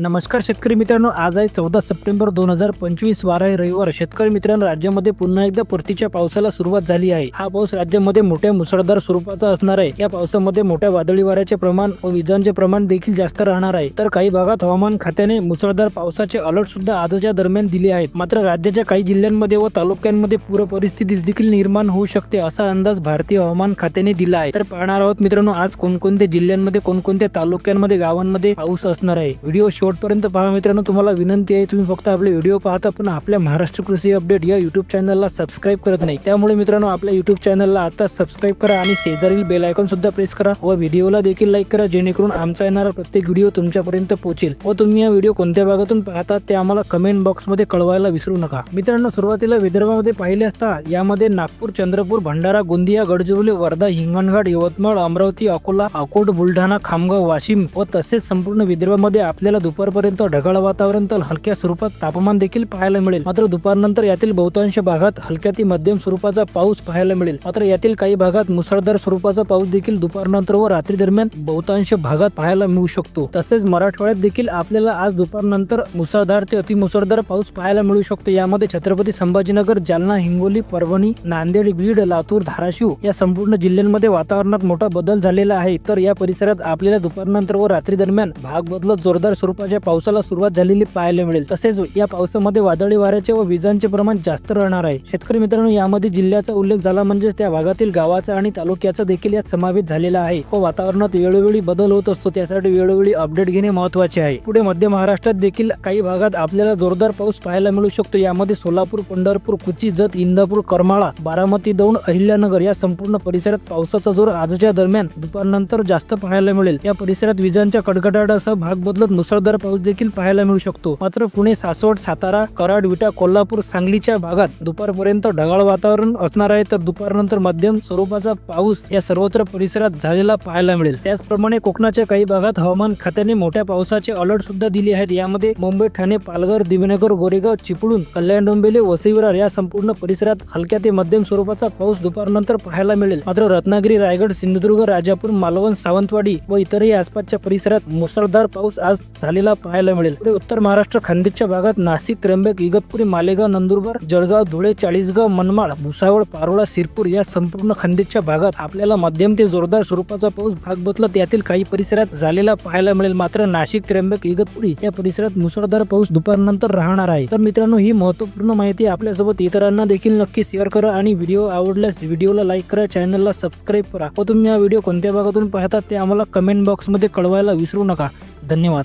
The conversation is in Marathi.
नमस्कार शेतकरी मित्रांनो आज आहे चौदा सप्टेंबर दोन हजार पंचवीस वार आहे रविवार. शेतकरी मित्रांनो राज्यामध्ये पुन्हा एकदा परतीच्या पावसाला सुरुवात झाली आहे. हा पाऊस राज्यामध्ये मोठ्या मुसळधार स्वरूपाचा असणार आहे. या पावसामध्ये मोठ्या वादळी वाऱ्याचे प्रमाण व विजांचे प्रमाण देखील जास्त राहणार आहे. तर काही भागात हवामान खात्याने मुसळधार पावसाचे अलर्ट सुद्धा आजच्या दरम्यान दिले आहेत. मात्र राज्याच्या काही जिल्ह्यांमध्ये व तालुक्यांमध्ये पूर परिस्थिती देखील निर्माण होऊ शकते असा अंदाज भारतीय हवामान खात्याने दिला आहे. तर पाहणार आहोत मित्रांनो आज कोणकोणत्या जिल्ह्यांमध्ये कोणकोणत्या तालुक्यांमध्ये गावांमध्ये पाऊस असणार आहे. व्हिडिओ शो शेवटपर्यंत पहा मित्रांनो तुम्हाला विनंती आहे तुम्ही फक्त आपले व्हिडिओ पाहता पण आपल्या महाराष्ट्र कृषी अपडेट या यूट्यूब चॅनलला सबस्क्राईब करत नाही. त्यामुळे मित्रांनो आपल्या यूट्यूब चॅनलला आता सबस्क्राईब करा आणि शेजारील बेल आयकॉन सुद्धा प्रेस करा व व्हिडिओला देखील लाईक करा जेणेकरून आमचा येणारा प्रत्येक व्हिडिओ तुमच्यापर्यंत पोहोचेल. व तुम्ही या व्हिडिओ कोणत्या भागातून पाहता ते आम्हाला कमेंट बॉक्समध्ये कळवायला विसरू नका. मित्रांनो सुरुवातीला विदर्भामध्ये पाहिले असता यामध्ये नागपूर चंद्रपूर भंडारा गोंदिया गडचिरोली वर्धा हिंगणघाट यवतमाळ अमरावती अकोला अकोट बुलढाणा खामगाव वाशिम व तसेच संपूर्ण विदर्भामध्ये आपल्याला दुपारपर्यंत ढगाळ वातावरण तर हलक्या स्वरूपात तापमान देखील पाहायला मिळेल. मात्र दुपारनंतर यातील बहुतांश भागात हलक्या ते मध्यम स्वरूपाचा पाऊस पाहायला मिळेल. मात्र यातील काही भागात मुसळधार स्वरूपाचा पाऊस देखील दुपारनंतर व रात्री दरम्यान बहुतांश भागात पाहायला मिळू शकतो. तसेच मराठवाड्यात देखील आपल्याला आज दुपारनंतर मुसळधार ते अतिमुसळधार पाऊस पाहायला मिळू शकतो. यामध्ये छत्रपती संभाजीनगर जालना हिंगोली परभणी नांदेड बीड लातूर धाराशिव या संपूर्ण जिल्ह्यांमध्ये वातावरणात मोठा बदल झालेला आहे. तर या परिसरात आपल्याला दुपारनंतर व रात्री दरम्यान भाग बदलत जोरदार स्वरूपाच्या पावसाला सुरुवात झालेली पाहायला मिळेल तसेच या पावसामध्ये वादळी वाऱ्याचे व विजांचे प्रमाण जास्त राहणार आहे. शेतकरी मित्रांनो यामध्ये जिल्ह्याचा उल्लेख झाला म्हणजेच त्या भागातील गावाचा आणि तालुक्याचा देखील यात समावेश झालेला आहे व वातावरणात वेळोवेळी बदल होत असतो. त्यासाठी वेळोवेळी अपडेट घेणे महत्त्वाचे आहे. पुढे मध्य महाराष्ट्रात देखील काही भागात आपल्याला जोरदार पाऊस पाहायला मिळू शकतो. यामध्ये सोलापूर पंढरपूर कुची जत इंदापूर करमाळा बारामती दौंड अहिल्यानगर या संपूर्ण परिसरात पावसाचा जोर आजच्या दरम्यान दुपारनंतर जास्त पाहायला मिळेल. या परिसरात विजांच्या कडकडाटासह भाग बदलत मुसळधार पाऊस देखील पाहायला मिळू शकतो. मात्र पुणे सासवड सातारा कराड विटा कोल्हापूर सांगलीच्या भागात दुपारपर्यंत ढगाळ वातावरण असणार आहे. तर दुपारनंतर मध्यम स्वरूपाचा पाऊस या सर्वत्र परिसरात झालेला पाहायला मिळेल. त्याचप्रमाणे कोकणाच्या काही भागात हवामान खात्याने मोठ्या पावसाचे अलर्ट सुद्धा दिले आहेत. यामध्ये मुंबई ठाणे पालघर दिवनगर गोरेगाव चिपळूण कल्याण डोंबिले वसईविरार या संपूर्ण परिसरात हलक्या ते मध्यम स्वरूपाचा पाऊस दुपारनंतर पाहायला मिळेल. मात्र रत्नागिरी रायगड सिंधुदुर्ग राजापूर मालवण सावंतवाडी व इतरही आसपासच्या परिसरात मुसळधार पाऊस आज झाले झालेला पाहायला मिळेल. पुढे उत्तर महाराष्ट्र खानदेशच्या भागात नाशिक त्र्यंबक इगतपुरी मालेगाव नंदुरबार जळगाव धुळे चाळीसगाव मनमाड भुसावळ पारोळा सिरपूर या संपूर्ण खानदेशच्या भागात आपल्याला मध्यम ते जोरदार स्वरूपाचा पाऊस भाग बदलत यातील काही परिसरात झालेला पाहायला मिळेल. मात्र नाशिक त्र्यंबक इगतपुरी या परिसरात मुसळधार पाऊस दुपारनंतर राहणार आहे. तर मित्रांनो ही महत्त्वपूर्ण माहिती आपल्यासोबत इतरांना देखील नक्की शेअर करा आणि व्हिडिओ आवडल्यास व्हिडिओला लाईक करा चॅनलला सबस्क्राईब करा. व तुम्ही हा व्हिडिओ कोणत्या भागातून पाहतात ते आम्हाला कमेंट बॉक्समध्ये कळवायला विसरू नका. धन्यवाद.